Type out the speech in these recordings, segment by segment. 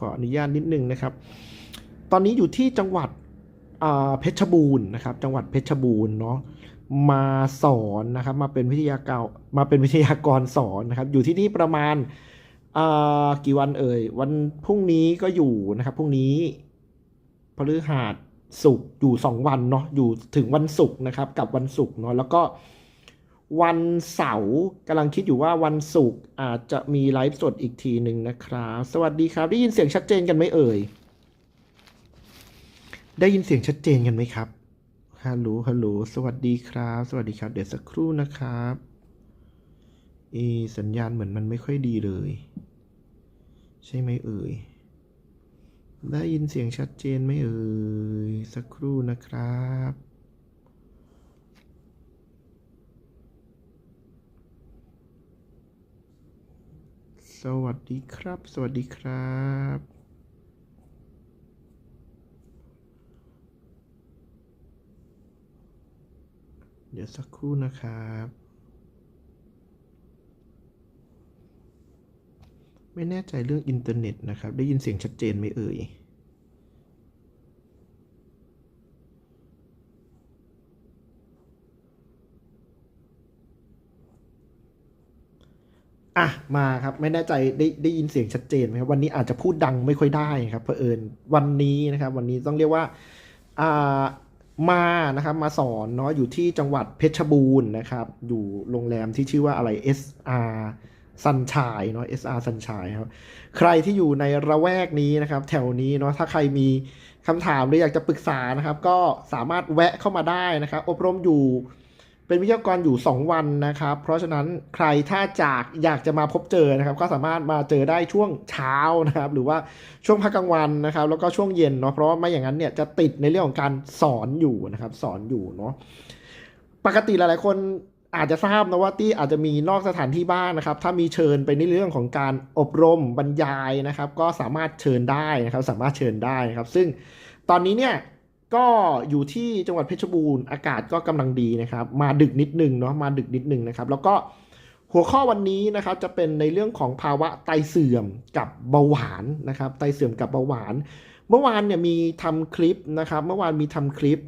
ขออนุญาตนิดนึงนะครับ ตอนนี้อยู่ที่จังหวัดเพชรบูรณ์นะครับ จังหวัดเพชรบูรณ์เนาะมาสอนนะครับมาเป็นวิทยากรมาเป็นวิทยากรสอนนะครับ อยู่ที่นี่ประมาณกี่วันเอ่ย วันพรุ่งนี้ก็อยู่นะครับพรุ่งนี้พฤหัสศุกร์อยู่สองวันเนาะอยู่ถึงวันศุกร์นะครับ กับวันศุกร์เนาะแล้วก็ วันเสาร์กำลังคิดอยู่ว่าวันศุกร์อาจจะมีไลฟ์สดอีกทีหนึ่งนะครับ สวัสดีครับ ได้ยินเสียงชัดเจนกันไหมเอ่ย ได้ยินเสียงชัดเจนกันไหมครับฮัลโหลฮัลโหลสวัสดีครับ สวัสดีครับ เดี๋ยวสักครู่นะครับเอะสัญญาณเหมือนมันไม่ค่อยดีเลย ใช่ไหมเอ่ย ได้ยินเสียงชัดเจนไหมเอ่ย สักครู่นะครับ สวัสดีครับ สวัสดีครับ เดี๋ยวสักครู่นะครับ ไม่แน่ใจเรื่องอินเทอร์เน็ตนะครับ ได้ยินเสียงชัดเจนไหมเอ่ย อะมาครับไม่แน่ใจได้ได้ยินเสียงชัดเจนไหมครับวันนี้อาจจะพูดดังไม่ค่อยได้ครับเผอิญวันนี้นะครับ วันนี้ต้องเรียกว่าอ่ามานะครับมาสอนเนาะอยู่ที่จังหวัดเพชรบูรณ์นะครับ อยู่โรงแรมที่ชื่อว่าอะไร SR ซันชายเนาะ SR ซันชายครับ ใครที่อยู่ในระแวกนี้นะครับ แถวนี้เนาะถ้าใครมีคำถามหรืออยากจะปรึกษานะครับ ก็สามารถแวะเข้ามาได้นะครับ อบรมอยู่ เป็นวิทยากรอยู่ 2 วันนะครับ เพราะฉะนั้นใครถ้าจากอยากจะมาพบเจอนะครับ ก็สามารถมาเจอได้ช่วงเช้านะครับ หรือว่าช่วงพักกลางวันนะครับ แล้วก็ช่วงเย็นเนาะเพราะว่าไม่อย่างนั้นเนี่ยจะติดในเรื่องของการสอนอยู่นะครับ สอนอยู่เนาะปกติหลายๆคนอาจจะทราบนะว่าที่อาจจะมีนอกสถานที่บ้างนะครับ ถ้ามีเชิญไปในเรื่องของการอบรมบรรยายนะครับ ก็สามารถเชิญได้นะครับ สามารถเชิญได้นะครับ ซึ่งตอนนี้เนี่ย ก็อยู่ที่จังหวัดเพชรบูรณ์อากาศก็กำลังดีนะครับ มาดึกนิดนึงเนาะมาดึกนิดนึงนะครับ แล้วก็หัวข้อวันนี้นะครับจะเป็นในเรื่องของภาวะไตเสื่อมกับเบาหวานนะครับ ไตเสื่อมกับเบาหวาน เมื่อวานเนี่ยมีทำคลิปนะครับ เมื่อวานมีทำคลิป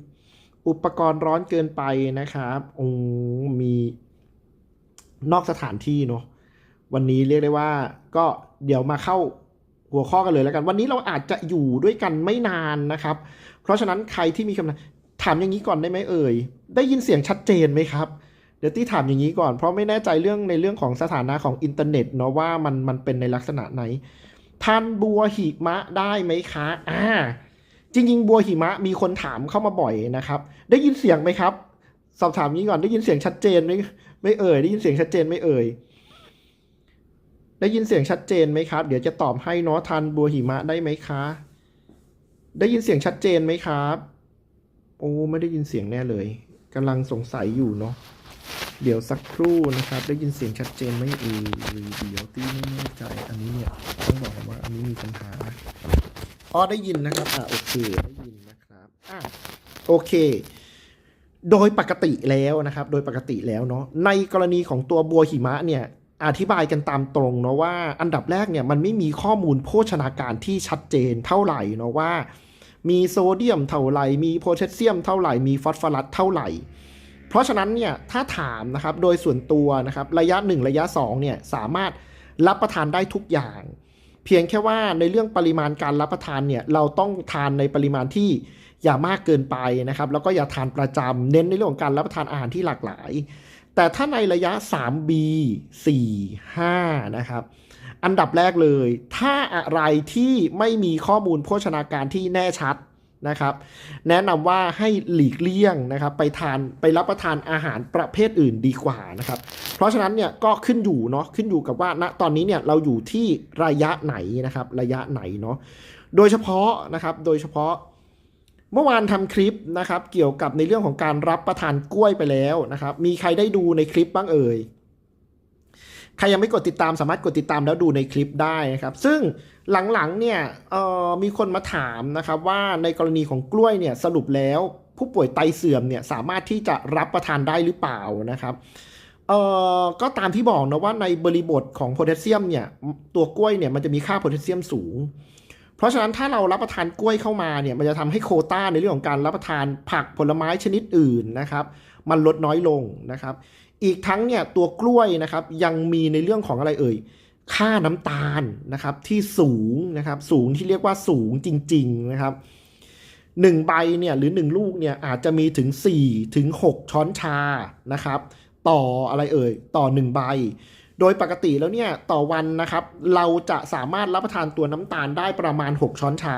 อุปกรณ์ร้อนเกินไปนะครับอ้มีนอกสถานที่เนาะวันนี้เรียกได้ว่าก็เดี๋ยวมาเข้าหัวข้อกันเลยแล้วกัน วันนี้เราอาจจะอยู่ด้วยกันไม่นานนะครับ เพราะฉะนั้นใครที่มีคำถามถามอย่างนี้ก่อนได้ไหมเอ่ย ได้ยินเสียงชัดเจนไหมครับ เดี๋ยวตี้ถามอย่างนี้ก่อน เพราะไม่แน่ใจเรื่องในเรื่องของสถานะของอินเทอร์เน็ตเนาะว่ามันมันเป็นในลักษณะไหนทานบัวหิมะได้ไหมคะอ่าจริงๆ บัวหิมะมีคนถามเข้ามาบ่อยนะครับ ได้ยินเสียงไหมครับ สอบถามนี้ก่อนได้ยินเสียงชัดเจนไหมไม่เอ่ยได้ยินเสียงชัดเจนไม่เอ่ยได้ยินเสียงชัดเจนไหมครับ เดี๋ยวจะตอบให้เนาะทานบัวหิมะได้ไหมคะ ได้ยินเสียงชัดเจนไหมครับ โอ้ไม่ได้ยินเสียงแน่เลยกำลังสงสัยอยู่เนาะเดี๋ยวสักครู่นะครับ ได้ยินเสียงชัดเจนไหมเอ่ยเดี๋ยวตี้ไม่แน่ใจอันนี้เนี่ยต้องบอกว่าอันนี้มีปัญหาอ๋อได้ยินนะครับอะโอเคได้ยินนะครับอะโอเค โดยปกติแล้วนะครับ โดยปกติแล้วเนาะในกรณีของตัวบัวหิมะเนี่ยอธิบายกันตามตรงเนาะว่าอันดับแรกเนี่ยมันไม่มีข้อมูลโภชนาการที่ชัดเจนเท่าไหร่เนาะว่า มีโซเดียมเท่าไหร่ มีโพแทสเซียมเท่าไหร่ มีฟอสฟอรัสเท่าไหร่ เพราะฉะนั้นเนี่ยถ้าถามนะครับโดยส่วนตัวนะครับระยะ 1 ระยะ2เนี่ยสามารถรับประทานได้ทุกอย่าง เพียงแค่ว่าในเรื่องปริมาณการรับประทานเนี่ยเราต้องทานในปริมาณที่อย่ามากเกินไปนะครับแล้วก็อย่าทานประจำเน้นในเรื่องของการรับประทานอาหารที่หลากหลาย แต่ถ้าในระยะ 3B 4 5 นะครับ อันดับแรกเลย ถ้าอะไรที่ไม่มีข้อมูลโภชนาการที่แน่ชัดนะครับ แนะนำว่าให้หลีกเลี่ยงนะครับ ไปทานไปรับประทานอาหารประเภทอื่นดีกว่านะครับ เพราะฉะนั้นเนี่ยก็ขึ้นอยู่เนาะขึ้นอยู่กับว่าณตอนนี้เนี่ยเราอยู่ที่ระยะไหนนะครับระยะไหนเนาะโดยเฉพาะนะครับโดยเฉพาะเมื่อวานทำคลิปนะครับ เกี่ยวกับในเรื่องของการรับประทานกล้วยไปแล้วนะครับ มีใครได้ดูในคลิปบ้างเอ่ย ใครยังไม่กดติดตามสามารถกดติดตามแล้วดูในคลิปได้นะครับ ซึ่งหลังๆเนี่ยมีคนมาถามนะครับว่าในกรณีของกล้วยเนี่ยสรุปแล้วผู้ป่วยไตเสื่อมเนี่ยสามารถที่จะรับประทานได้หรือเปล่านะครับเอ่อก็ตามที่บอกนะว่าในบริบทของโพแทสเซียมเนี่ยตัวกล้วยเนี่ยมันจะมีค่าโพแทสเซียมสูง เพราะฉะนั้นถ้าเรารับประทานกล้วยเข้ามาเนี่ยมันจะทำให้โคต้าในเรื่องของการรับประทานผักผลไม้ชนิดอื่นนะครับ มันลดน้อยลงนะครับ อีกทั้งเนี่ยตัวกล้วยนะครับยังมีในเรื่องของอะไรเอ่ยค่าน้ำตาลนะครับที่สูงนะครับสูงที่เรียกว่าสูงจริง ๆนะครับหนึ่งใบเนี่ยหรือหนึ่งลูกเนี่ยอาจจะมีถึง4ถึง6ช้อนชานะครับ ต่ออะไรเอ่ยต่อ 1 ใบ โดยปกติแล้วเนี่ยต่อวันนะครับ เราจะสามารถรับประทานตัวน้ำตาลได้ประมาณ 6 ช้อนชา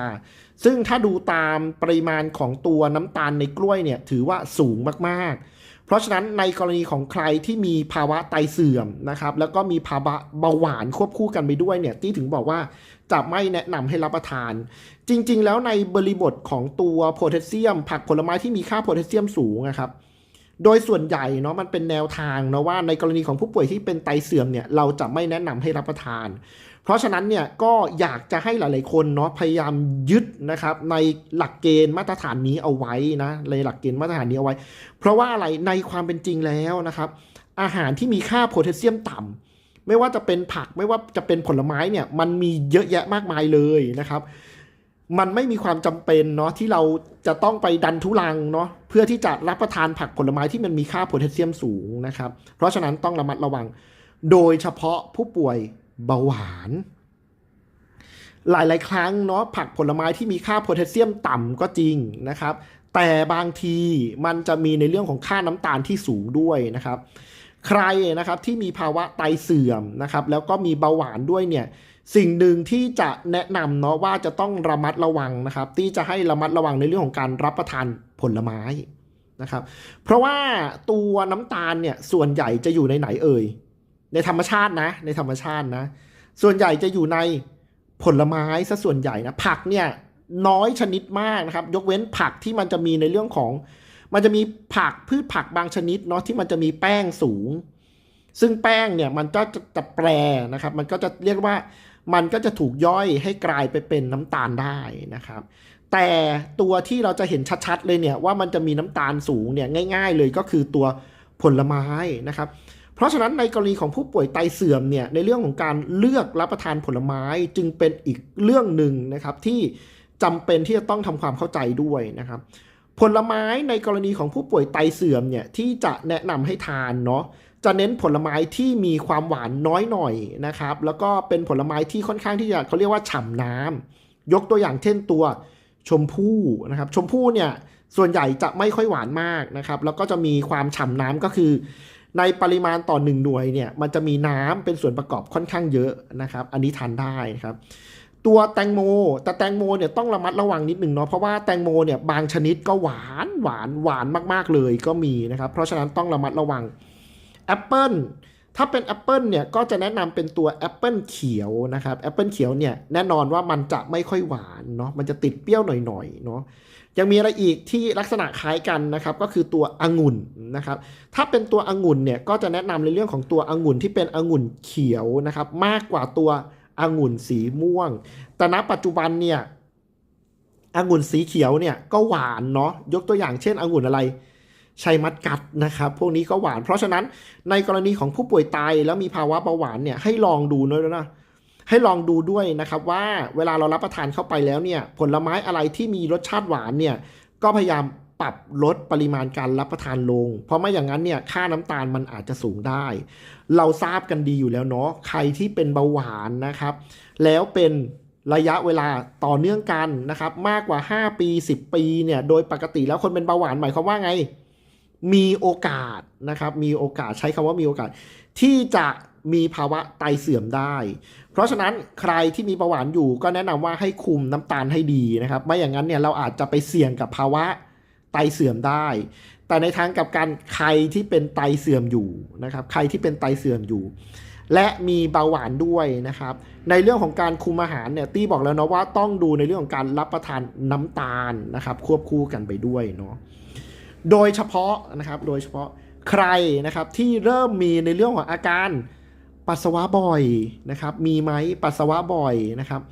ซึ่งถ้าดูตามปริมาณของตัวน้ำตาลในกล้วยเนี่ยถือว่าสูงมากๆ เพราะฉะนั้นในกรณีของใครที่มีภาวะไตเสื่อมนะครับ แล้วก็มีภาวะเบาหวานควบคู่กันไปด้วยเนี่ยที่ถึงบอกว่าจะไม่แนะนำให้รับประทาน จริง ๆ แล้วในบริบทของตัวโพแทสเซียม ผักผลไม้ที่มีค่าโพแทสเซียมสูงนะครับโดยส่วนใหญ่เนาะมันเป็นแนวทางนะว่าในกรณีของผู้ป่วยที่เป็นไตเสื่อมเนี่ยเราจะไม่แนะนำให้รับประทาน เพราะฉะนั้นเนี่ยก็อยากจะให้หลาย ๆ คนเนาะพยายามยึดนะครับในหลักเกณฑ์มาตรฐานนี้เอาไว้นะในหลักเกณฑ์มาตรฐานนี้เอาไว้ เพราะว่าอะไรในความเป็นจริงแล้วนะครับอาหารที่มีค่าโพแทสเซียมต่ำไม่ว่าจะเป็นผักไม่ว่าจะเป็นผลไม้เนี่ยมันมีเยอะแยะมากมายเลยนะครับ มันไม่มีความจำเป็นเนาะที่เราจะต้องไปดันทุลังเนาะเพื่อที่จะรับประทานผักผลไม้ที่มันมีค่าโพแทสเซียมสูงนะครับ เพราะฉะนั้นต้องระมัดระวัง โดยเฉพาะผู้ป่วย เบาหวาน หลายๆ ครั้งเนาะผักผลไม้ที่มีค่าโพแทสเซียมต่ำก็จริงนะครับ แต่บางทีมันจะมีในเรื่องของค่าน้ำตาลที่สูงด้วยนะครับ ใครนะครับที่มีภาวะไตเสื่อมนะครับ แล้วก็มีเบาหวานด้วยเนี่ยสิ่งหนึ่งที่จะแนะนำเนาะว่าจะต้องระมัดระวังนะครับ ที่จะให้ระมัดระวังในเรื่องของการรับประทานผลไม้นะครับ เพราะว่าตัวน้ำตาลเนี่ยส่วนใหญ่จะอยู่ในไหนเอ่ย ในธรรมชาตินะ ในธรรมชาตินะ ส่วนใหญ่จะอยู่ในผลไม้ซะส่วนใหญ่นะ ผักเนี่ยน้อยชนิดมากนะครับ ยกเว้นผักที่มันจะมีในเรื่องของ มันจะมีผักพืชผักบางชนิดเนาะที่มันจะมีแป้งสูง ซึ่งแป้งเนี่ยมันก็จะจะแปรนะครับ มันก็จะเรียกว่ามันก็จะถูกย่อยให้กลายไปเป็นน้ำตาลได้นะครับ แต่ตัวที่เราจะเห็นชัดๆเลยเนี่ยว่ามันจะมีน้ำตาลสูงเนี่ยง่าย ๆ เลยก็คือตัวผลไม้นะครับ เพราะฉะนั้นในกรณีของผู้ป่วยไตเสื่อมเนี่ยในเรื่องของการเลือกรับประทานผลไม้จึงเป็นอีกเรื่องหนึ่งนะครับที่จำเป็นที่จะต้องทำความเข้าใจด้วยนะครับผลไม้ในกรณีของผู้ป่วยไตเสื่อมเนี่ยที่จะแนะนำให้ทานเนาะจะเน้นผลไม้ที่มีความหวานน้อยหน่อยนะครับ แล้วก็เป็นผลไม้ที่ค่อนข้างที่จะเขาเรียกว่าฉ่ำน้ำยกตัวอย่างเช่นตัวชมพู่นะครับชมพู่เนี่ยส่วนใหญ่จะไม่ค่อยหวานมากนะครับ แล้วก็จะมีความฉ่ำน้ำก็คือ ในปริมาณต่อหนึ่งหน่วยเนี่ยมันจะมีน้ำเป็นส่วนประกอบค่อนข้างเยอะนะครับ อันนี้ทานได้ครับ ตัวแตงโมแต่แตงโมเนี่ยต้องระมัดระวังนิดหนึ่งเนาะเพราะว่าแตงโมเนี่ยบางชนิดก็หวานหวานหวานมากๆเลยก็มีนะครับ เพราะฉะนั้นต้องระมัดระวังแอปเปิล ถ้าเป็นแอปเปิลเนี่ยก็จะแนะนำเป็นตัวแอปเปิลเขียวนะครับแอปเปิลเขียวเนี่ยแน่นอนว่ามันจะไม่ค่อยหวานเนาะมันจะติดเปรี้ยวหน่อยๆเนาะยังมีอะไรอีกที่ลักษณะคล้ายกันนะครับก็คือตัวองุ่นนะครับถ้าเป็นตัวองุ่นเนี่ยก็จะแนะนำในเรื่องของตัวองุ่นที่เป็นองุ่นเขียวนะครับมากกว่าตัวองุ่นสีม่วง แต่ณปัจจุบันเนี่ยองุ่นสีเขียวเนี่ยก็หวานเนาะยกตัวอย่างเช่นองุ่นอะไร ชัยมัดกัดนะครับ พวกนี้ก็หวาน เพราะฉะนั้นในกรณีของผู้ป่วยไตแล้วมีภาวะเบาหวานเนี่ยให้ลองดูด้วยนะให้ลองดูด้วยนะครับว่าเวลาเรารับประทานเข้าไปแล้วเนี่ยผลไม้อะไรที่มีรสชาติหวานเนี่ยก็พยายามปรับลดปริมาณการรับประทานลง เพราะไม่อย่างนั้นเนี่ยค่าน้ำตาลมันอาจจะสูงได้ เราทราบกันดีอยู่แล้วเนาะใครที่เป็นเบาหวานนะครับ แล้วเป็นระยะเวลาต่อเนื่องกันนะครับ มากกว่า 5 ปี 10 ปีเนี่ยโดยปกติแล้วคนเป็นเบาหวานหมายความว่าไง มีโอกาสนะครับ มีโอกาสใช้คำว่ามีโอกาส ที่จะมีภาวะไตเสื่อมได้ เพราะฉะนั้นใครที่มีเบาหวานอยู่ก็แนะนำว่าให้คุมน้ำตาลให้ดีนะครับ ไม่อย่างนั้นเนี่ยเราอาจจะไปเสี่ยงกับภาวะไตเสื่อมได้ แต่ในทางกับกันใครที่เป็นไตเสื่อมอยู่นะครับ ใครที่เป็นไตเสื่อมอยู่ และมีเบาหวานด้วยนะครับ ในเรื่องของการคุมอาหารเนี่ยตี้บอกแล้วเนาะว่าต้องดูในเรื่องของการรับประทานน้ำตาลนะครับ ควบคู่กันไปด้วยเนาะ โดยเฉพาะนะครับโดยเฉพาะใครนะครับที่เริ่มมีในเรื่องของอาการปัสสาวะบ่อยนะครับมีไหมปัสสาวะบ่อยนะครับ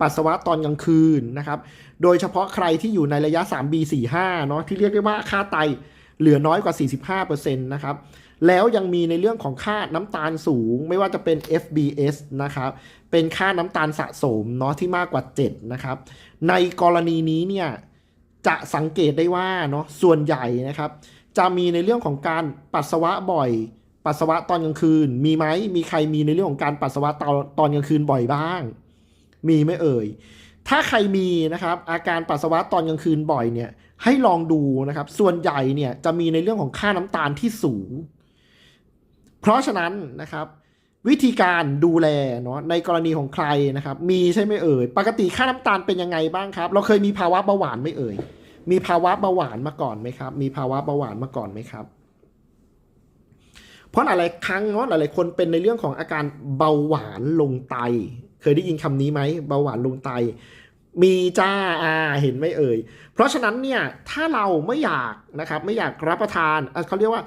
ปัสสาวะตอนกลางคืนนะครับโดยเฉพาะใครที่อยู่ในระยะ 3B 45 เนาะที่เรียกได้ว่าค่าไตเหลือน้อยกว่า 45%นะครับแล้วยังมีในเรื่องของค่าน้ำตาลสูง ไม่ว่าจะเป็น FBS นะครับ เป็นค่าน้ำตาลสะสมเนาะที่มากกว่า 7 นะครับ ในกรณีนี้เนี่ย จะสังเกตได้ว่าเนาะส่วนใหญ่นะครับ จะมีในเรื่องของการปัสสาวะบ่อย ปัสสาวะตอนกลางคืน มีไหมมีใครมีในเรื่องของการปัสสาวะตอนตอนกลางคืนบ่อยบ้าง มีไหมเอ่ย ถ้าใครมีนะครับอาการปัสสาวะตอนกลางคืนบ่อยเนี่ยให้ลองดูนะครับ ส่วนใหญ่เนี่ยจะมีในเรื่องของค่าน้ำตาลที่สูง เพราะฉะนั้นนะครับ วิธีการดูแลเนาะในกรณีของใครนะครับ มีใช่ไหมเอ่ย ปกติค่าน้ำตาลเป็นยังไงบ้างครับ เราเคยมีภาวะเบาหวานไหม่เอ่ย มีภาวะเบาหวานมาก่อนไหมครับ มีภาวะเบาหวานมาก่อนไหมครับ เพราะหลายครั้งเนาะหลายๆคนเป็นในเรื่องของอาการเบาหวานลงไต เคยได้ยินคำนี้ไหมเบาหวานลงไต มีจ้าอาเห็นไหมเอ่ย เพราะฉะนั้นเนี่ยถ้าเราไม่อยากนะครับไม่อยากรับประทานเขาเรียกว่า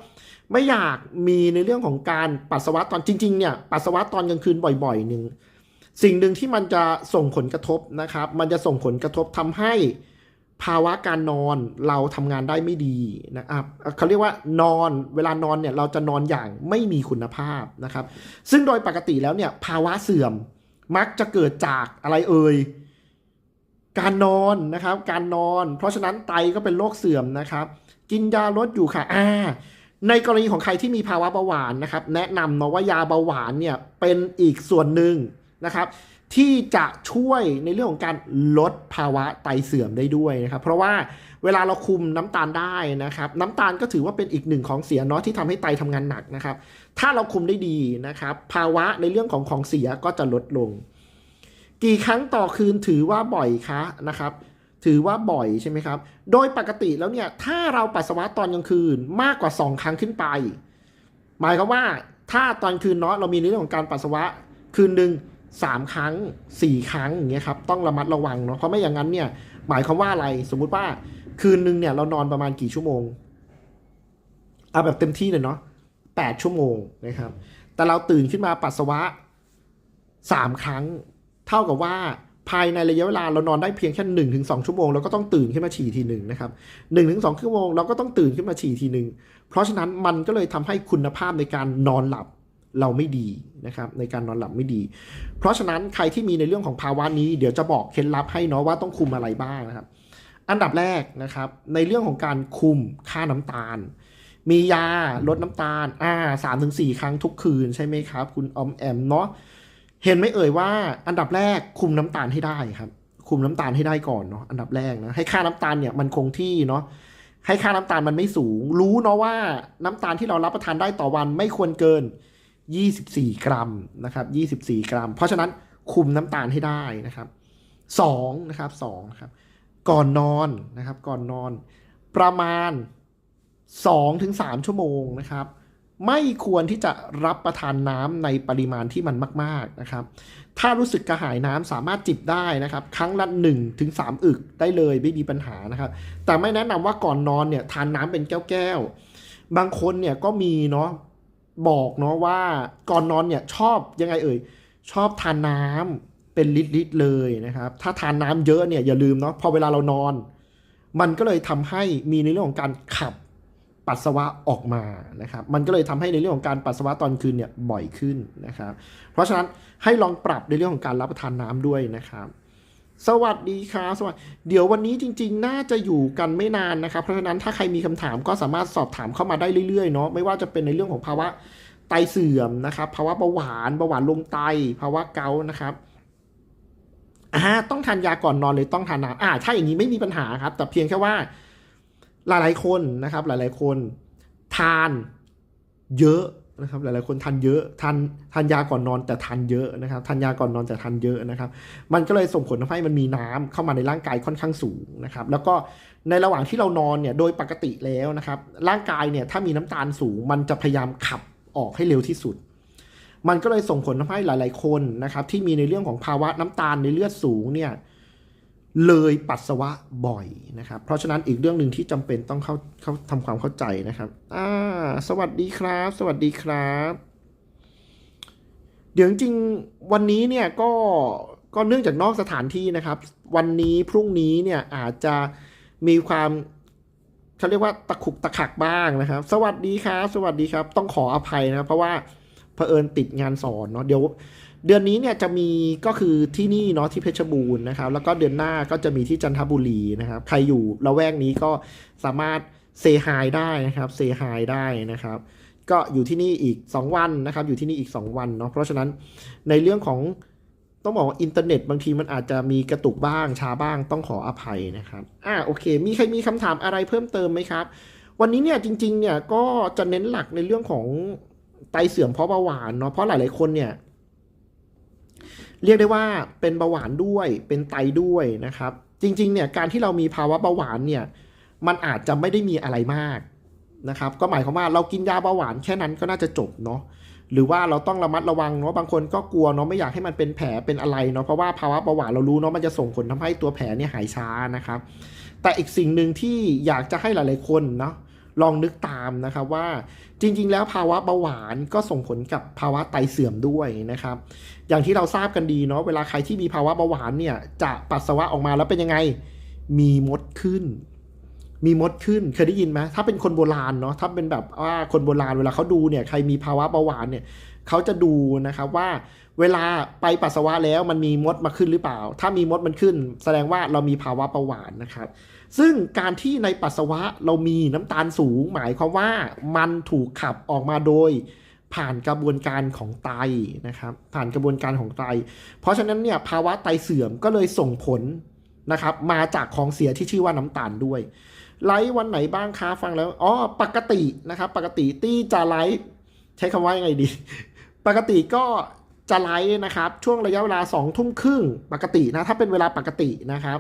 ไม่อยากมีในเรื่องของการปัสสาวะตอนจริงๆเนี่ยปัสสาวะตอนกลางคืนบ่อยๆหนึ่งสิ่งหนึ่งที่มันจะส่งผลกระทบนะครับ มันจะส่งผลกระทบทำให้ภาวะการนอนเราทำงานได้ไม่ดีนะครับเขาเรียกว่านอนเวลานอนเนี่ยเราจะนอนอย่างไม่มีคุณภาพนะครับ ซึ่งโดยปกติแล้วเนี่ยภาวะเสื่อมมักจะเกิดจากอะไรเอ่ยการนอนนะครับ การนอน เพราะฉะนั้นไตก็เป็นโรคเสื่อมนะครับ กินยาลดอยู่ค่ะอ่า ในกรณีของใครที่มีภาวะเบาหวานนะครับ แนะนำเนาะว่ายาเบาหวานเนี่ยเป็นอีกส่วนหนึ่งนะครับ ที่จะช่วยในเรื่องของการลดภาวะไตเสื่อมได้ด้วยนะครับ เพราะว่าเวลาเราคุมน้ำตาลได้นะครับ น้ำตาลก็ถือว่าเป็นอีกหนึ่งของเสียเนาะที่ทำให้ไตทำงานหนักนะครับ ถ้าเราคุมได้ดีนะครับ ภาวะในเรื่องของของเสียก็จะลดลง กี่ครั้งต่อคืนถือว่าบ่อยคะนะครับ ถือว่าบ่อยใช่ไหมครับ โดยปกติแล้วเนี่ย ถ้าเราปัสสาวะตอนกลางคืนมากกว่า 2 ครั้งขึ้นไป หมายความว่าถ้าตอนคืนเนาะเรามีในเรื่องของการปัสสาวะคืนหนึ่งสามครั้งสี่ครั้งอย่างเงี้ยครับต้องระมัดระวังเนาะเพราะไม่อย่างนั้นเนี่ย หมายความว่าอะไรสมมุติว่าคืนหนึ่งเนี่ยเรานอนประมาณกี่ชั่วโมงเอาแบบเต็มที่เลยเนาะแปดชั่วโมงนะครับ แต่เราตื่นขึ้นมาปัสสาวะสามครั้ง เท่ากับว่า ภายในระยะเวลาเรานอนได้เพียงแค่หนึ่งถึงสองชั่วโมงเราก็ต้องตื่นขึ้นมาฉี่ทีหนึ่งนะครับหนึ่งถึงสองชั่วโมงเราก็ต้องตื่นขึ้นมาฉี่ทีหนึ่งเพราะฉะนั้นมันก็เลยทำให้คุณภาพในการนอนหลับเราไม่ดีนะครับในการนอนหลับไม่ดี เพราะฉะนั้นใครที่มีในเรื่องของภาวะนี้เดี๋ยวจะบอกเคล็ดลับให้เนาะว่าต้องคุมอะไรบ้างนะครับ อันดับแรกนะครับในเรื่องของการคุมค่าน้ำตาล มียาลดน้ำตาลอ่าสามถึงสี่ครั้งทุกคืนใช่ไหมครับ คุณอมแอมเนาะ เห็นไหมเอ่ยว่า อันดับแรกคุมน้ำตาลให้ได้ครับ คุมน้ำตาลให้ได้ก่อนเนาะอันดับแรกนะให้ค่าน้ำตาลเนี่ยมันคงที่เนาะให้ค่าน้ำตาลมันไม่สูง รู้เนาะว่าน้ำตาลที่เรารับประทานได้ต่อวันไม่ควรเกิน 24 กรัมนะครับ24 กรัม เพราะฉะนั้นคุมน้ำตาลให้ได้นะครับ2นะครับ2นะครับก่อนนอนนะครับก่อนนอนประมาณ2-3ชั่วโมงนะครับ ไม่ควรที่จะรับประทานน้ำในปริมาณที่มันมาก ๆนะครับ ถ้ารู้สึกกระหายน้ำสามารถจิบได้นะครับ ครั้งละ1ถึง3อึกได้เลยไม่มีปัญหานะครับ แต่ไม่แนะนำว่าก่อนนอนเนี่ยทานน้ำเป็นแก้วๆบางคนเนี่ยก็มีเนาะบอกเนาะว่าก่อนนอนเนี่ยชอบยังไงเอ่ยชอบทานน้ำเป็นลิตรๆเลยนะครับ ถ้าทานน้ำเยอะเนี่ยอย่าลืมเนาะพอเวลาเรานอน มันก็เลยทำให้มีในเรื่องของการขับ ปัสสาวะออกมานะครับ มันก็เลยทำให้ในเรื่องของการปัสสาวะตอนคืนเนี่ยบ่อยขึ้นนะครับ เพราะฉะนั้นให้ลองปรับในเรื่องของการรับประทานน้ำด้วยนะครับ สวัสดีครับสวัสดีเดี๋ยววันนี้จริง ๆ น่าจะอยู่กันไม่นานนะครับ เพราะฉะนั้นถ้าใครมีคำถามก็สามารถสอบถามเข้ามาได้เรื่อยๆเนาะไม่ว่าจะเป็นในเรื่องของภาวะไตเสื่อมนะครับภาวะเบาหวานเบาหวานลงไตภาวะเกานะครับอ่าต้องทานยาก่อนนอนเลยต้องทานน้ำอ่าถ้าอย่างนี้ไม่มีปัญหาครับ แต่เพียงแค่ว่า หลายๆคนนะครับ หลายๆคนทานเยอะนะครับ หลายๆคนทานเยอะทานทานยาก่อนนอนแต่ทานเยอะนะครับทานยาก่อนนอนแต่ทานเยอะนะครับ มันก็เลยส่งผลทำให้มันมีน้ำเข้ามาในร่างกายค่อนข้างสูงนะครับ แล้วก็ในระหว่างที่เรานอนเนี่ยโดยปกติแล้วนะครับ ร่างกายเนี่ยถ้ามีน้ำตาลสูง มันจะพยายามขับออกให้เร็วที่สุด มันก็เลยส่งผลทำให้หลาย ๆ คนนะครับ ที่มีในเรื่องของภาวะน้ำตาลในเลือดสูงเนี่ย เลยปัสสาวะบ่อยนะครับ เพราะฉะนั้นอีกเรื่องหนึ่งที่จำเป็นต้องเข้าเข้าทำความเข้าใจนะครับอ่าสวัสดีครับ สวัสดีครับ เดี๋ยวจริงวันนี้เนี่ยก็ก็เนื่องจากนอกสถานที่นะครับ วันนี้พรุ่งนี้เนี่ยอาจจะมีความเขาเรียกว่าตะขุกตะขักบ้างนะครับ สวัสดีครับ สวัสดีครับ ต้องขออภัยนะครับเพราะว่าเผอิญติดงานสอนเนาะเดี๋ยว เดือนนี้เนี่ยจะมีก็คือที่นี่เนาะที่เพชรบูรณ์นะครับ แล้วก็เดือนหน้าก็จะมีที่จันทบุรีนะครับ ใครอยู่ละแวกนี้ก็สามารถเซฮายได้นะครับเซฮายได้นะครับ ก็อยู่ที่นี่อีก 2 วันนะครับ อยู่ที่นี่อีก 2 วันเนาะเพราะฉะนั้นในเรื่องของต้องบอกว่าอินเทอร์เน็ตบางทีมันอาจจะมีกระตุกบ้างช้าบ้างต้องขออภัยนะครับอ่าโอเค มีใครมีคำถามอะไรเพิ่มเติมไหมครับ วันนี้เนี่ยจริงๆเนี่ยก็จะเน้นหลักในเรื่องของไตเสื่อมเพราะเบาหวานเนาะเพราะหลายๆคนเนี่ย เรียกได้ว่าเป็นเบาหวานด้วยเป็นไตด้วยนะครับ จริงๆเนี่ยการที่เรามีภาวะเบาหวานเนี่ยมันอาจจะไม่ได้มีอะไรมากนะครับ ก็หมายความว่าเรากินยาเบาหวานแค่นั้นก็น่าจะจบเนาะหรือว่าเราต้องระมัดระวังเนาะบางคนก็กลัวเนาะไม่อยากให้มันเป็นแผลเป็นอะไรเนาะเพราะว่าภาวะเบาหวานเรารู้เนาะมันจะส่งผลทำให้ตัวแผลเนี่ยหายช้านะครับ แต่อีกสิ่งหนึ่งที่อยากจะให้หลาย ๆคนเนาะ ลองนึกตามนะครับว่าจริง ๆ แล้วภาวะเบาหวานก็ส่งผลกับภาวะไตเสื่อมด้วยนะครับ อย่างที่เราทราบกันดีเนาะเวลาใครที่มีภาวะเบาหวานเนี่ยจะปัสสาวะออกมาแล้วเป็นยังไงมีมดขึ้น มีมดขึ้นเคยได้ยินไหมถ้าเป็นคนโบราณเนาะถ้าเป็นแบบว่าคนโบราณเวลาเขาดูเนี่ยใครมีภาวะเบาหวานเนี่ยเขาจะดูนะครับว่าเวลาไปปัสสาวะแล้วมันมีมดมาขึ้นหรือเปล่า ถ้ามีมดมันขึ้น แสดงว่าเรามีภาวะเบาหวานนะครับ ซึ่งการที่ในปัสสาวะเรามีน้ำตาลสูง หมายความว่ามันถูกขับออกมาโดยผ่านกระบวนการของไตนะครับ ผ่านกระบวนการของไต เพราะฉะนั้นเนี่ยภาวะไตเสื่อมก็เลยส่งผลนะครับ มาจากของเสียที่ชื่อว่าน้ำตาลด้วย ไลฟ์วันไหนบ้างคะฟังแล้วอ๋อปกตินะครับ ปกติตี้จะไลฟ์ใช้คำว่ายังไงดี ปกติก็จะไลฟ์นะครับ ช่วงระยะเวลา2องทุ่มครึ่งปกตินะถ้าเป็นเวลาปกตินะครับ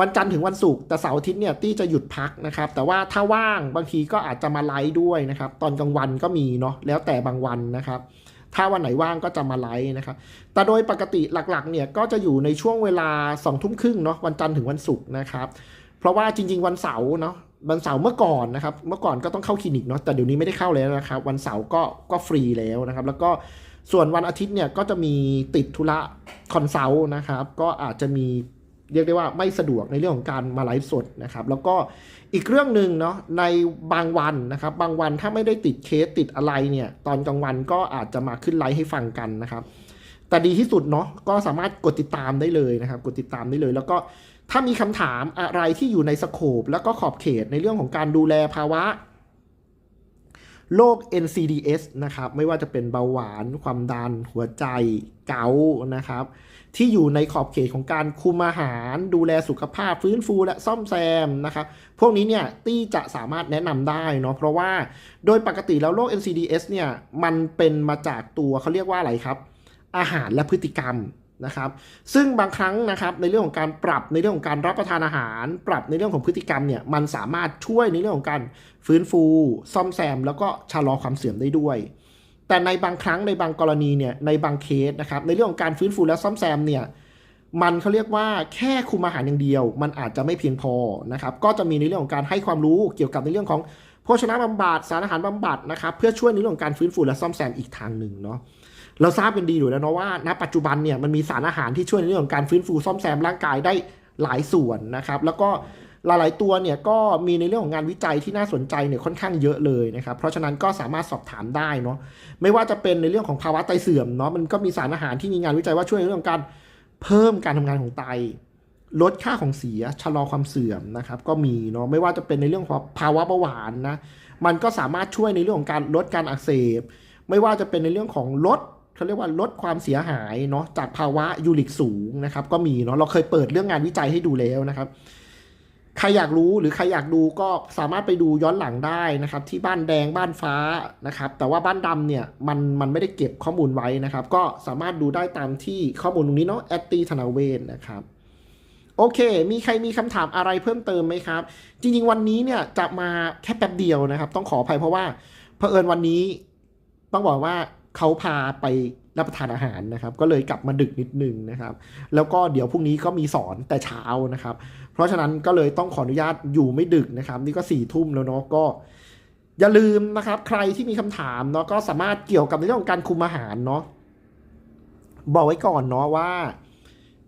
วันจันทร์ถึงวันศุกร์แต่เสาร์อาทิตย์เนี่ยตี้จะหยุดพักนะครับ แต่ว่าถ้าว่างบางทีก็อาจจะมาไลฟ์ด้วยนะครับ ตอนกลางวันก็มีเนาะแล้วแต่บางวันนะครับ ถ้าวันไหนว่างก็จะมาไลฟ์นะครับ แต่โดยปกติหลักๆ เนี่ยก็จะอยู่ในช่วงเวลา2องทุ่มครึ่งเนาะวันจันทร์ถึงวันศุกร์นะครับ เพราะว่าจริง ๆ วันเสาร์เนาะวันเสาร์เมื่อก่อนนะครับ เมื่อก่อนก็ต้องเข้าคลินิกเนาะแต่เดี๋ยวนี้ไม่ได้เข้าแล้วนะครับ วันเสาร์ก็ก็ฟรีแล้วนะครับ แล้วก็ส่วนวันอาทิตย์เนี่ยก็จะมีติดธุระคอนซัลท์นะครับ ก็อาจจะมี เรียกได้ว่าไม่สะดวกในเรื่องของการมาไลฟ์สดนะครับ แล้วก็อีกเรื่องหนึ่งเนาะในบางวันนะครับ บางวันถ้าไม่ได้ติดเคสติดอะไรเนี่ย ตอนกลางวันก็อาจจะมาขึ้นไลฟ์ให้ฟังกันนะครับ แต่ดีที่สุดเนาะก็สามารถกดติดตามได้เลยนะครับ กดติดตามได้เลย แล้วก็ถ้ามีคำถามอะไรที่อยู่ในสโคปแล้วก็ขอบเขตในเรื่องของการดูแลภาวะโรค NCDS นะครับ ไม่ว่าจะเป็นเบาหวาน ความดัน หัวใจ เกาต์นะครับ ที่อยู่ในขอบเขตของการคุมอาหาร ดูแลสุขภาพฟื้นฟูและซ่อมแซมนะครับพวกนี้เนี่ยตี้จะสามารถแนะนำได้เนาะเพราะว่าโดยปกติแล้วโรค NCDS เนี่ยมันเป็นมาจากตัวเขาเรียกว่าอะไรครับ อาหารและพฤติกรรมนะครับซึ่งบางครั้งนะครับในเรื่องของการปรับในเรื่องของการรับประทานอาหาร ปรับในเรื่องของพฤติกรรมเนี่ยมันสามารถช่วยในเรื่องของการฟื้นฟู ซ่อมแซม แล้วก็ชะลอความเสื่อมได้ด้วย แต่ในบางครั้งในบางกรณีเนี่ยในบางเคสนะครับในเรื่องของการฟื้นฟูและซ่อมแซมเนี่ยมันเขาเรียกว่าแค่คุมอาหารอย่างเดียว มันอาจจะไม่เพียงพอนะครับก็จะมีในเรื่องของการให้ความรู้เกี่ยวกับในเรื่องของโภชนะบำบัดสารอาหารบำบัดนะครับเพื่อช่วยในเรื่องของการฟื้นฟูและซ่อมแซมอีกทางหนึ่งเนาะเราทราบกันดีอยู่แล้วเนาะว่าณปัจจุบันเนี่ยมันมีสารอาหารที่ช่วยในเรื่องของการฟื้นฟูซ่อมแซมร่างกายได้หลายส่วนนะครับแล้วก็ หลาย ๆ ตัวเนี่ยก็มีในเรื่องของงานวิจัยที่น่าสนใจเนี่ยค่อนข้างเยอะเลยนะครับ เพราะฉะนั้นก็สามารถสอบถามได้เนาะไม่ว่าจะเป็นในเรื่องของภาวะไตเสื่อมเนาะมันก็มีสารอาหารที่มีงานวิจัยว่าช่วยในเรื่องของการเพิ่มการทำงานของไต ลดค่าของเสียชะลอความเสื่อมนะครับ ก็มีเนาะไม่ว่าจะเป็นในเรื่องของภาวะเบาหวานนะมันก็สามารถช่วยในเรื่องของการลดการอักเสบ ไม่ว่าจะเป็นในเรื่องของลดเขาเรียกว่าลดความเสียหายเนาะจากภาวะยูริกสูงนะครับ ก็มีเนาะเราเคยเปิดเรื่องงานวิจัยให้ดูแล้วนะครับ ใครอยากรู้หรือใครอยากดูก็สามารถไปดูย้อนหลังได้นะครับ ที่บ้านแดงบ้านฟ้านะครับ แต่ว่าบ้านดำเนี่ยมันมันไม่ได้เก็บข้อมูลไว้นะครับ ก็สามารถดูได้ตามที่ข้อมูลตรงนี้เนาะแอตตีธนาเวนนะครับโอเค มีใครมีคำถามอะไรเพิ่มเติมไหมครับ จริง ๆ วันนี้เนี่ยจะมาแค่แป๊บเดียวนะครับ ต้องขออภัยเพราะว่าเผอิญวันนี้ต้องบอกว่าเขาพาไป รับประทานอาหารนะครับ ก็เลยกลับมาดึกนิดนึงนะครับ แล้วก็เดี๋ยวพรุ่งนี้ก็มีสอนแต่เช้านะครับ เพราะฉะนั้นก็เลยต้องขออนุญาตอยู่ไม่ดึกนะครับ นี่ก็สี่ทุ่มแล้วเนาะก็อย่าลืมนะครับ ใครที่มีคำถามเนาะก็สามารถเกี่ยวกับในเรื่องของการคุมอาหารเนาะบอกไว้ก่อนเนาะว่า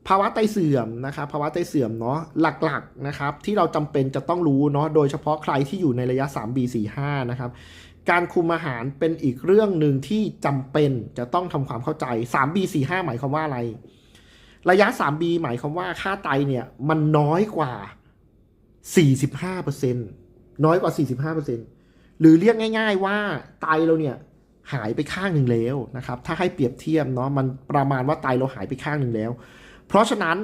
ภาวะไตเสื่อมนะครับ ภาวะไตเสื่อมเนาะหลักๆนะครับ ที่เราจำเป็นจะต้องรู้เนาะโดยเฉพาะใครที่อยู่ในระยะ 3B 4 5 นะครับ การคุมอาหารเป็นอีกเรื่องหนึ่งที่จำเป็นจะต้องทำความเข้าใจ 3B 4 5หมายความว่าอะไร ระยะ 3B หมายความว่าค่าไตเนี่ยมันน้อยกว่า 45%น้อยกว่า 45%หรือเรียกง่าย ๆว่าไตเราเนี่ยหายไปข้างหนึ่งแล้วนะครับ ถ้าให้เปรียบเทียบเนาะมันประมาณว่าไตเราหายไปข้างหนึ่งแล้ว เพราะฉะนั้น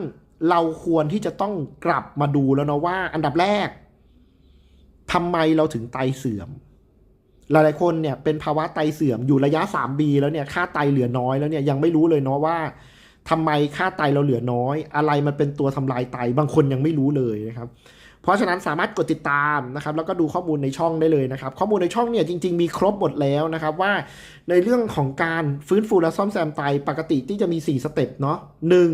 เราควรที่จะต้องกลับมาดูแล้วนะว่า อันดับแรกทำไมเราถึงไตเสื่อม หลายๆคนเนี่ยเป็นภาวะไตเสื่อมอยู่ระยะ 3B แล้วเนี่ยค่าไตเหลือน้อยแล้วเนี่ยยังไม่รู้เลยเนาะว่าทำไมค่าไตเราเหลือน้อย อะไรมันเป็นตัวทำลายไตบางคนยังไม่รู้เลยนะครับเพราะฉะนั้นสามารถกดติดตามนะครับแล้วก็ดูข้อมูลในช่องได้เลยนะครับ ข้อมูลในช่องเนี่ยจริง ๆ มีครบหมดแล้วนะครับว่าในเรื่องของการฟื้นฟูและซ่อมแซมไตปกติที่จะมี 4 สเต็ปเนาะหนึ่ง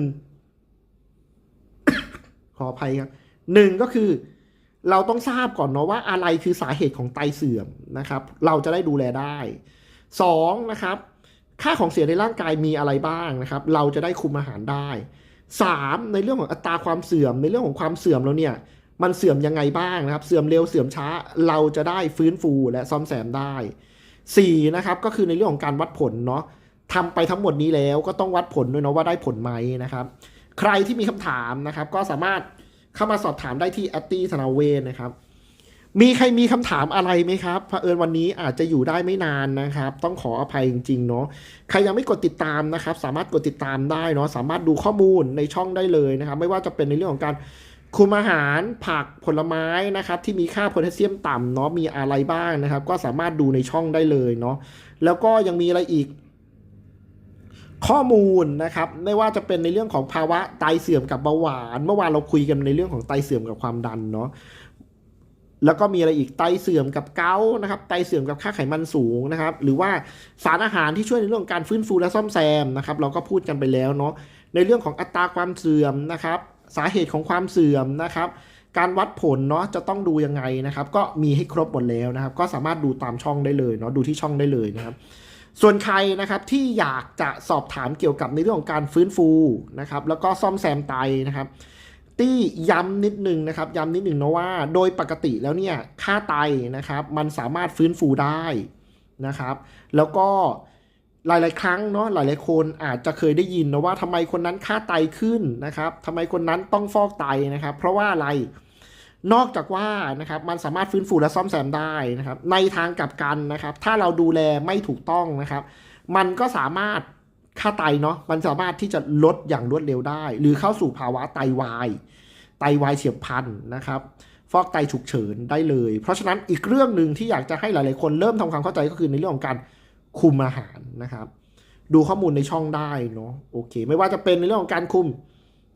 ขออภัยครับหนึ่งก็คือ เราต้องทราบก่อนเนาะว่าอะไรคือสาเหตุของไตเสื่อมนะครับ เราจะได้ดูแลได้สองนะครับค่าของเสียในร่างกายมีอะไรบ้างนะครับ เราจะได้คุมอาหารได้สามในเรื่องของอัตราความเสื่อม ในเรื่องของความเสื่อมแล้วเนี่ย มันเสื่อมยังไงบ้างนะครับ เสื่อมเร็วเสื่อมช้า เราจะได้ฟื้นฟูและซ่อมแซมได้สี่นะครับ ก็คือในเรื่องของการวัดผลเนาะทำไปทั้งหมดนี้แล้วก็ต้องวัดผลด้วยเนาะว่าได้ผลไหมนะครับ ใครที่มีคำถามนะครับ ก็สามารถ เข้ามาสอบถามได้ที่แอตตี้ธนาเวนนะครับ มีใครมีคำถามอะไรไหมครับเผอิญวันนี้อาจจะอยู่ได้ไม่นานนะครับ ต้องขออภัยจริงๆเนาะใครยังไม่กดติดตามนะครับ สามารถกดติดตามได้เนาะสามารถดูข้อมูลในช่องได้เลยนะครับ ไม่ว่าจะเป็นในเรื่องของการคุมอาหารผักผลไม้นะครับที่มีค่าโพแทสเซียมต่ำเนาะมีอะไรบ้างนะครับ ก็สามารถดูในช่องได้เลยเนาะแล้วก็ยังมีอะไรอีก ข้อมูลนะครับไม่ว่าจะเป็นในเรื่องของภาวะไตเสื่อมกับเบาหวาน เมื่อวานเราคุยกันในเรื่องของไตเสื่อมกับความดันเนาะแล้วก็มีอะไรอีกไตเสื่อมกับเกาต์นะครับไตเสื่อมกับค่าไขมันสูงนะครับ หรือว่าสารอาหารที่ช่วยในเรื่องของการฟื้นฟูและซ่อมแซมนะครับ เราก็พูดกันไปแล้วเนาะในเรื่องของอัตราความเสื่อมนะครับ สาเหตุของความเสื่อมนะครับ การวัดผลเนาะจะต้องดูยังไงนะครับ ก็มีให้ครบหมดแล้วนะครับ ก็สามารถดูตามช่องได้เลยเนาะดูที่ช่องได้เลยนะครับ ส่วนใครนะครับที่อยากจะสอบถามเกี่ยวกับในเรื่องของการฟื้นฟูนะครับแล้วก็ซ่อมแซมไตนะครับตี้ย้ำนิดนึงนะครับย้ำนิดนึงนะว่าโดยปกติแล้วเนี่ยค่าไตนะครับมันสามารถฟื้นฟูได้นะครับ แล้วก็หลาย ๆ ครั้งเนาะหลาย ๆ คนอาจจะเคยได้ยินนะว่าทำไมคนนั้นค่าไตขึ้นนะครับทำไมคนนั้นต้องฟอกไตนะครับ เพราะว่าอะไร นอกจากว่านะครับมันสามารถฟื้นฟูและซ่อมแซมได้นะครับในทางกลับกันนะครับ ถ้าเราดูแลไม่ถูกต้องนะครับ มันก็สามารถค่าไตเนาะมันสามารถที่จะลดอย่างรวดเร็วได้ หรือเข้าสู่ภาวะไตวายไตวายเฉียบพลันนะครับ ฟอกไตฉุกเฉินได้เลย เพราะฉะนั้นอีกเรื่องหนึ่งที่อยากจะให้หลาย ๆ คนเริ่มทำความเข้าใจก็คือในเรื่องของการคุมอาหารนะครับ ดูข้อมูลในช่องได้เนาะโอเค ไม่ว่าจะเป็นในเรื่องของการคุม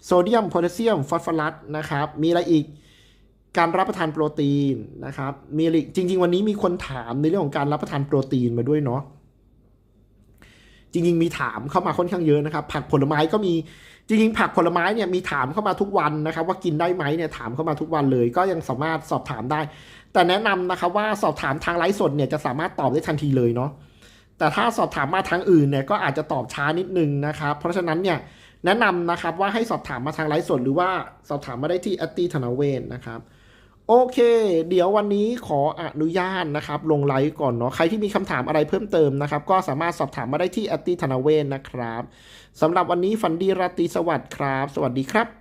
โซเดียมโพแทสเซียมฟอสฟอรัสนะครับมีอะไรอีก การรับประทานโปรตีนนะครับมีจริง ๆ วันนี้มีคนถามในเรื่องของการรับประทานโปรตีนมาด้วยเนาะจริง ๆ มีถามเข้ามาค่อนข้างเยอะนะครับ ผักผลไม้ก็มีจริง ๆ ผักผลไม้เนี่ยมีถามเข้ามาทุกวันนะครับ ว่ากินได้ไหมเนี่ยถามเข้ามาทุกวันเลย ก็ยังสามารถสอบถามได้ แต่แนะนำนะครับว่าสอบถามทางไลฟ์สดเนี่ยจะสามารถตอบได้ทันทีเลยเนาะแต่ถ้าสอบถามมาทางอื่นเนี่ยก็อาจจะตอบช้านิดนึงนะครับ เพราะฉะนั้นเนี่ยแนะนำนะครับว่าให้สอบถามมาทางไลฟ์สดหรือว่าสอบถามมาได้ที่แอตตี้ธนาเวนนะครับ โอเค เดี๋ยววันนี้ขออนุญาตนะครับ ลงไลฟ์ก่อนเนาะ ใครที่มีคำถามอะไรเพิ่มเติมนะครับ ก็สามารถสอบถามมาได้ที่อติธนเวนนะครับสำหรับวันนี้ฝันดีราตรีสวัสดิ์ครับ สวัสดีครับ